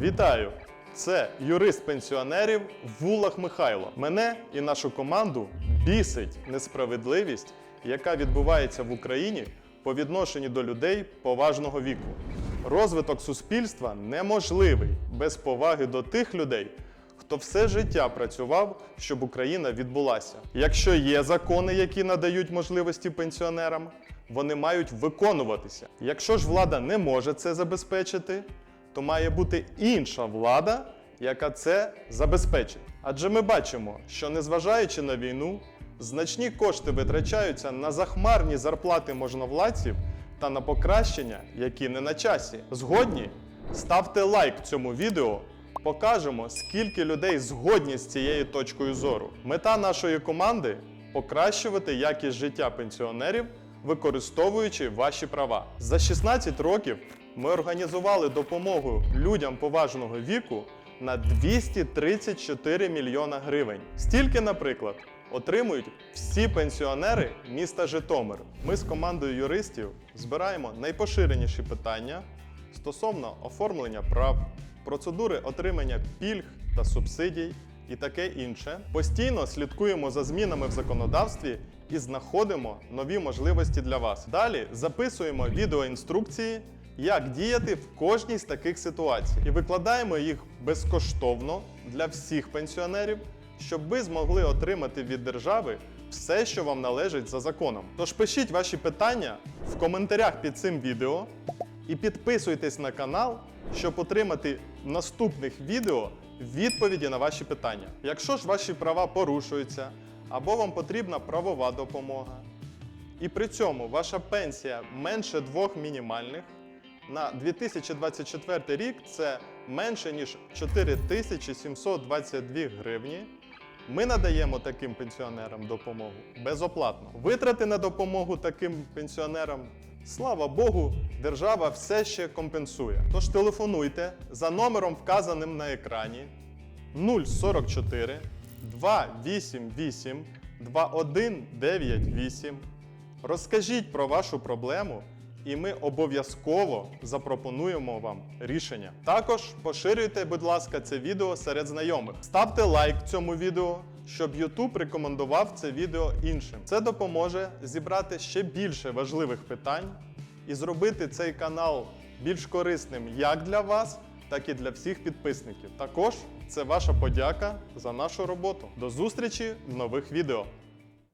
Вітаю! Це юрист пенсіонерів Вулах Михайло. Мене і нашу команду бісить несправедливість, яка відбувається в Україні по відношенню до людей поважного віку. Розвиток суспільства неможливий без поваги до тих людей, хто все життя працював, щоб Україна відбулася. Якщо є закони, які надають можливості пенсіонерам, вони мають виконуватися. Якщо ж влада не може це забезпечити, то має бути інша влада, яка це забезпечить. Адже ми бачимо, що незважаючи на війну, значні кошти витрачаються на захмарні зарплати можновладців та на покращення, які не на часі. Згодні? Ставте лайк цьому відео. Покажемо, скільки людей згодні з цією точкою зору. Мета нашої команди покращувати якість життя пенсіонерів, використовуючи ваші права. За 16 років ми організували допомогу людям поважного віку на 234 мільйона гривень. Стільки, наприклад, отримують всі пенсіонери міста Житомир. Ми з командою юристів збираємо найпоширеніші питання стосовно оформлення прав, процедури отримання пільг та субсидій і таке інше. Постійно слідкуємо за змінами в законодавстві і знаходимо нові можливості для вас. Далі записуємо відеоінструкції, як діяти в кожній з таких ситуацій, і викладаємо їх безкоштовно для всіх пенсіонерів, щоб ви змогли отримати від держави все, що вам належить за законом. Тож пишіть ваші питання в коментарях під цим відео і підписуйтесь на канал, щоб отримати наступних відео відповіді на ваші питання. Якщо ж ваші права порушуються або вам потрібна правова допомога, і при цьому ваша пенсія менше двох мінімальних, на 2024 рік це менше ніж 4722 гривні. Ми надаємо таким пенсіонерам допомогу безоплатно. Витрати на допомогу таким пенсіонерам, слава Богу, держава все ще компенсує. Тож телефонуйте за номером, вказаним на екрані 044 288 2198. Розкажіть про вашу проблему, і ми обов'язково запропонуємо вам рішення. Також поширюйте, будь ласка, це відео серед знайомих. Ставте лайк цьому відео, щоб YouTube рекомендував це відео іншим. Це допоможе зібрати ще більше важливих питань і зробити цей канал більш корисним як для вас, так і для всіх підписників. Також це ваша подяка за нашу роботу. До зустрічі в нових відео.